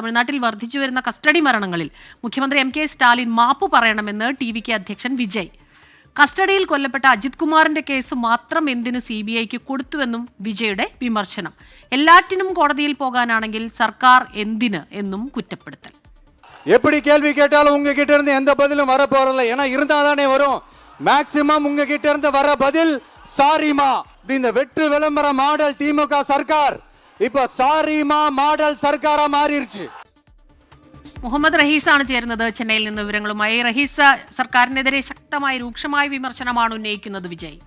തമിഴ്നാട്ടിൽ വർദ്ധിച്ചു വരുന്ന കസ്റ്റഡി മരണങ്ങളിൽ മുഖ്യമന്ത്രി എം കെ സ്റ്റാലിൻ മാപ്പ് പറയണമെന്ന് ടി വി കെ അധ്യക്ഷൻ വിജയ് കസ്റ്റഡിയിൽ കൊല്ലപ്പെട്ട അജിത് കുമാറിന്റെ കേസ് മാത്രം എന്തിന് സി ബി ഐക്ക് കൊടുത്തുവെന്നും വിജയുടെ വിമർശനം എല്ലാറ്റിനും കോടതിയിൽ പോകാനാണെങ്കിൽ സർക്കാർ എന്തിന് എന്നും കുറ്റപ്പെടുത്തൽ எப்படி கேள்வி கேட்டாலும் உங்ககிட்ட இருந்து எந்த பதிலும் வர போறதில்ல ஏன்னா இருந்தா தானே வரும் மேக்சிமம் உங்ககிட்ட இருந்து வர பதில் சாரிமா இப்படி இந்த வெற்று விளம்பர மாடல் திமுக சர்க்கார் ഇപ്പൊ സാരിമ മാഡൽ സർക്കാർ മാറിയിരിച്ചു. മുഹമ്മദ് റഹീസാണ് ചേരുന്നത് ചെന്നൈയിൽ നിന്ന് വിവരങ്ങളുമായി. റഹീസ സർക്കാരിനെതിരെ ശക്തമായ രൂക്ഷമായ വിമർശനമാണ് ഉന്നയിക്കുന്നത് വിജയ്.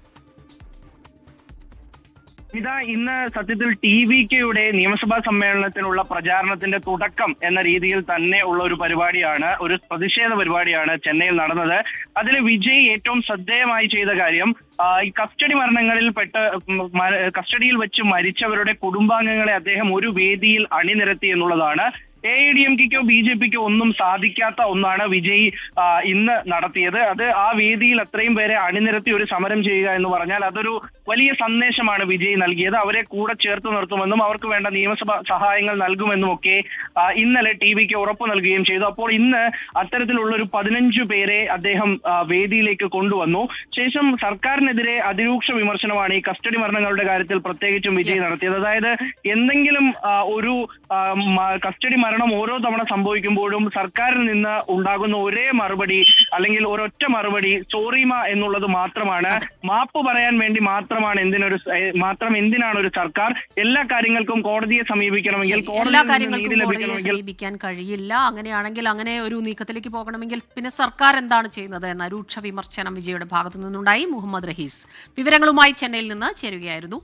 ഇതാ ഇന്ന് സത്യത്തിൽ ടി വി കെയുടെ നിയമസഭാ സമ്മേളനത്തിനുള്ള പ്രചാരണത്തിന്റെ തുടക്കം എന്ന രീതിയിൽ തന്നെ ഉള്ള ഒരു പരിപാടിയാണ് ഒരു പ്രതിഷേധ പരിപാടിയാണ് ചെന്നൈയിൽ നടന്നത്. അതിൽ വിജയ് ഏറ്റവും ശ്രദ്ധേയമായി ചെയ്ത കാര്യം ഈ കസ്റ്റഡി മരണങ്ങളിൽ പെട്ട കസ്റ്റഡിയിൽ വെച്ച് മരിച്ചവരുടെ കുടുംബാംഗങ്ങളെ അദ്ദേഹം ഒരു വേദിയിൽ അണിനിരത്തി എന്നുള്ളതാണ്. എ ഐ ഡി എം കെക്കോ ബി ജെ പിക്കോ ഒന്നും സാധിക്കാത്ത ഒന്നാണ് വിജയ് ഇന്ന് നടത്തിയത്. അത് ആ വേദിയിൽ അത്രയും പേരെ അണിനിരത്തി ഒരു സമരം ചെയ്യുക എന്ന് പറഞ്ഞാൽ അതൊരു വലിയ സന്ദേശമാണ് വിജയ് നൽകിയത്. അവരെ കൂടെ ചേർത്ത് നിർത്തുമെന്നും അവർക്ക് വേണ്ട നിയമസഭ സഹായങ്ങൾ നൽകുമെന്നും ഒക്കെ ഇന്നലെ ടി വിക്ക് ഉറപ്പ് നൽകുകയും ചെയ്തു. അപ്പോൾ ഇന്ന് അത്തരത്തിലുള്ള ഒരു പതിനഞ്ചു പേരെ അദ്ദേഹം വേദിയിലേക്ക് കൊണ്ടുവന്നു. ശേഷം സർക്കാരിനെതിരെ അതിരൂക്ഷ വിമർശനമാണ് ഈ കസ്റ്റഡി മരണങ്ങളുടെ കാര്യത്തിൽ പ്രത്യേകിച്ചും വിജയ് നടത്തിയത്. അതായത് എന്തെങ്കിലും ഒരു കസ്റ്റഡി മരണം ഓരോ തവണ സംഭവിക്കുമ്പോഴും സർക്കാരിൽ നിന്ന് ഉണ്ടാകുന്ന ഒരേ മറുപടി അല്ലെങ്കിൽ ഒരൊറ്റ മറുപടി സോറിമ എന്നുള്ളത് മാത്രമാണ്. മാപ്പ് പറയാൻ വേണ്ടി മാത്രമാണ് എന്തിനൊരു മാത്രം എന്തിനാണ് ഒരു സർക്കാർ എല്ലാ കാര്യങ്ങൾക്കും കോടതിയെ സമീപിക്കണമെങ്കിൽ എല്ലാ കാര്യങ്ങൾക്കും കോടതിയെ സമീപിക്കാൻ കഴിയില്ല. അങ്ങനെയാണെങ്കിൽ അങ്ങനെ ഒരു നീക്കത്തിലേക്ക് പോകണമെങ്കിൽ പിന്നെ സർക്കാർ എന്താണ് ചെയ്യുന്നത് എന്ന രൂക്ഷ വിമർശനം വിജയുടെ ഭാഗത്തു നിന്നുണ്ടായി മുഹമ്മദ് റഹീസ്. വിവരങ്ങളുമായി ചെന്നൈയിൽ നിന്ന് ചേരുകയായിരുന്നു.